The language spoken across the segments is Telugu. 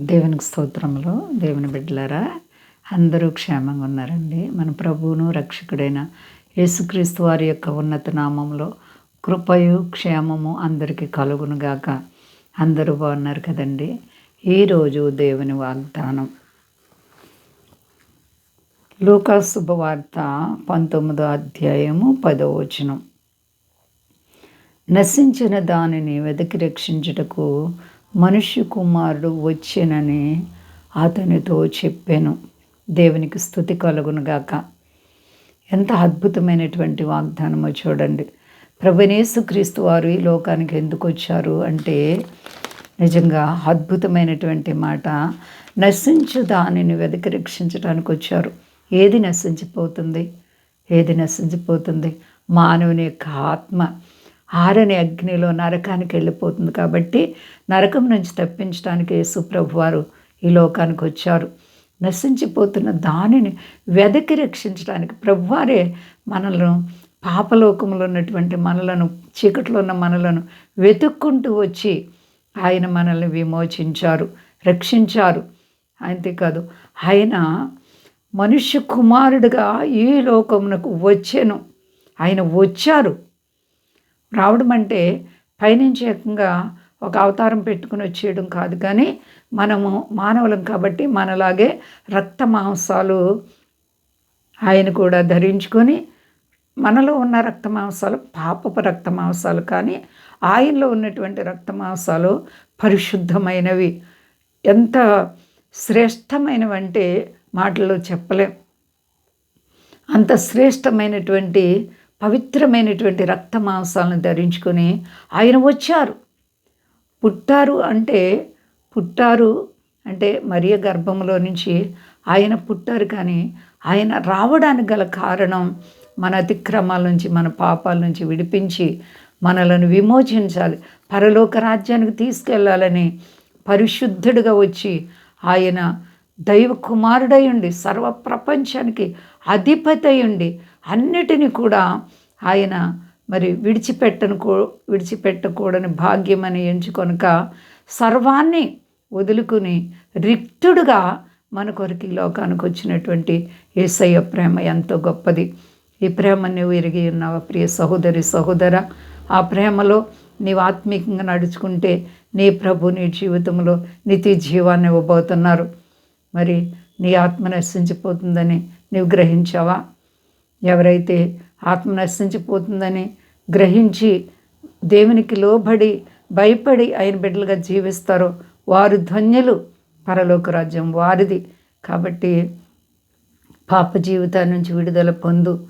దేవునికి స్తోత్రములు దేవుని బిడ్డలారా. అందరూ క్షేమంగా ఉన్నారండి. మన ప్రభువును రక్షకుడైన యేసుక్రీస్తు వారి యొక్క ఉన్నత నామంలో కృపయు క్షేమము అందరికీ కలుగునుగాక అందరూ బాగున్నారు కదండి. ఈరోజు దేవుని వాగ్దానం. లూకా శుభవార్త పంతొమ్మిదో అధ్యాయము పదో వచనం. నశించిన దానిని వెతికి రక్షించుటకు మనుష్య కుమారుడు వచ్చెనని అతనితో చెప్పాను. దేవునికి స్థుతి కలుగునుగాక ఎంత అద్భుతమైనటువంటి వాగ్దానమో చూడండి. ప్రభునేసుక్రీస్తు వారు ఈ లోకానికి ఎందుకు వచ్చారు అంటే నిజంగా అద్భుతమైనటువంటి మాట. నశించు దానిని వెతికి రక్షించడానికి వచ్చారు. ఏది నశించిపోతుంది? ఏది నశించిపోతుంది? మానవుని యొక్క ఆత్మ. ఆరని అగ్నిలో నరకానికి వెళ్ళిపోతుంది కాబట్టి నరకం నుంచి తప్పించడానికి యేసుప్రభు వారు ఈ లోకానికి వచ్చారు. నశించిపోతున్న దానిని వెదకి రక్షించడానికి ప్రభువారే మనలను పాపలోకంలో ఉన్నటువంటి మనలను చీకట్లో ఉన్న మనలను వెతుక్కుంటూ వచ్చి ఆయన మనల్ని విమోచించారు రక్షించారు. అంతేకాదు ఆయన మనుష్య కుమారుడుగా ఈ లోకమునకు వచ్చాను. ఆయన వచ్చారు. రావడం అంటే పైనుంచి ఏకంగా ఒక అవతారం పెట్టుకుని వచ్చేయడం కాదు కానీ మనము మానవులం కాబట్టి మనలాగే రక్త మాంసాలు ఆయన కూడా ధరించుకొని మనలో ఉన్న రక్త మాంసాలు పాపపు రక్త మాంసాలు కానీ ఆయనలో ఉన్నటువంటి రక్త మాంసాలు పరిశుద్ధమైనవి. ఎంత శ్రేష్టమైనవంటే మాటల్లో చెప్పలేం. అంత శ్రేష్టమైనటువంటి పవిత్రమైనటువంటి రక్త మాంసాలను ధరించుకొని ఆయన వచ్చారు. పుట్టారు అంటే పుట్టారు అంటే మరియ గర్భంలో నుంచి ఆయన పుట్టారు కానీ ఆయన రావడానికి గల కారణం మన అతిక్రమాల నుంచి మన పాపాల నుంచి విడిపించి మనలను విమోచించాలి. పరలోక రాజ్యానికి తీసుకెళ్ళాలని పరిశుద్ధుడిగా వచ్చి ఆయన దైవ కుమారుడై ఉండి సర్వ ప్రపంచానికి అధిపతి ఉండి అన్నిటినీ కూడా ఆయన మరి విడిచిపెట్టను కూ విడిచిపెట్టకూడని భాగ్యమని ఎంచుకొనక సర్వాన్ని వదులుకుని రిక్తుడుగా మన కొరకు ఈ లోకానికి వచ్చినటువంటి ఏసయ్య ప్రేమ ఎంతో గొప్పది. ఈ ప్రేమ నువ్వు ఎరిగి ఉన్నావా ప్రియ సహోదరి సహోదర? ఆ ప్రేమలో నీవు ఆత్మీకంగా నడుచుకుంటే నీ ప్రభు నీ జీవితంలో నితి జీవాన్ని ఇవ్వబోతున్నారు. మరి నీ ఆత్మ నశించిపోతుందని నువ్వు గ్రహించావా? ఎవరైతే ఆత్మ నశించిపోతుందని గ్రహించి దేవునికి లోబడి భయపడి ఆయన బిడ్డలుగా జీవిస్తారో వారు ధ్వన్యులు పరలోక రాజ్యం వారిది. కాబట్టి పాప జీవితాన్ని నుంచి విడుదల పొందు.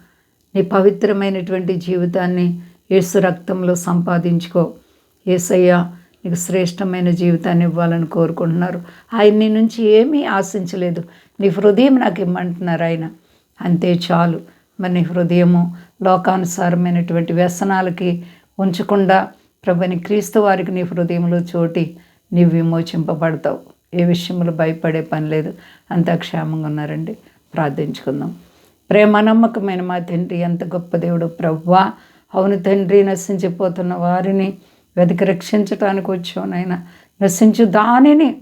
నీ పవిత్రమైనటువంటి జీవితాన్ని యేసు రక్తంలో సంపాదించుకో. ఏసయ్య నీకు శ్రేష్టమైన జీవితాన్ని ఇవ్వాలని కోరుకుంటున్నారు. ఆయన నీ నుంచి ఏమీ ఆశించలేదు. నీ హృదయం నాకు ఇమ్మంటున్నారు ఆయన. అంతే చాలు. మరి నీ హృదయము లోకానుసారమైనటువంటి వ్యసనాలకి ఉంచకుండా ప్రభుని క్రీస్తు వారికి నీ హృదయంలో చోటి నీవు విమోచింపబడతావు. ఏ విషయంలో భయపడే పని లేదు. అంతా క్షేమంగా ఉన్నారండి. ప్రార్థించుకుందాం. ప్రేమ నమ్మకమైన మా తండ్రి ఎంత గొప్ప దేవుడు ప్రవ్వా. అవును తండ్రి నశించిపోతున్న వారిని వెతికి రక్షించటానికి వచ్చావునైనా నశించు దానిని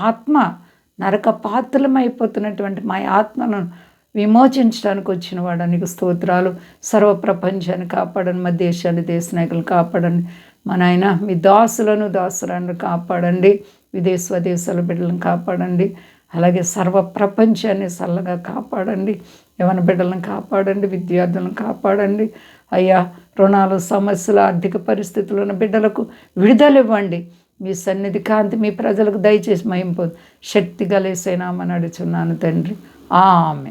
ఆత్మ నరక పాత్రలమైపోతున్నటువంటి మా ఆత్మను విమోచించడానికి వచ్చిన వాడు నీకు స్తోత్రాలు. సర్వ ప్రపంచాన్ని కాపాడండి మా దేశాన్ని దేశ నాయకులు కాపాడండి మా నాయన మీ దాసులను దాసులను కాపాడండి. విదేశ స్వదేశాల బిడ్డలను కాపాడండి. అలాగే సర్వ ప్రపంచాన్ని చల్లగా కాపాడండి. యవన బిడ్డలను కాపాడండి. విద్యార్థులను కాపాడండి. అయ్యా రుణాలు సమస్యలు ఆర్థిక పరిస్థితులు ఉన్న బిడ్డలకు విడుదల ఇవ్వండి. మీ సన్నిధి కాంతి మీ ప్రజలకు దయచేసి మహింపో శక్తి గలేసైనామని అడుచున్నాను తండ్రి. ఆమె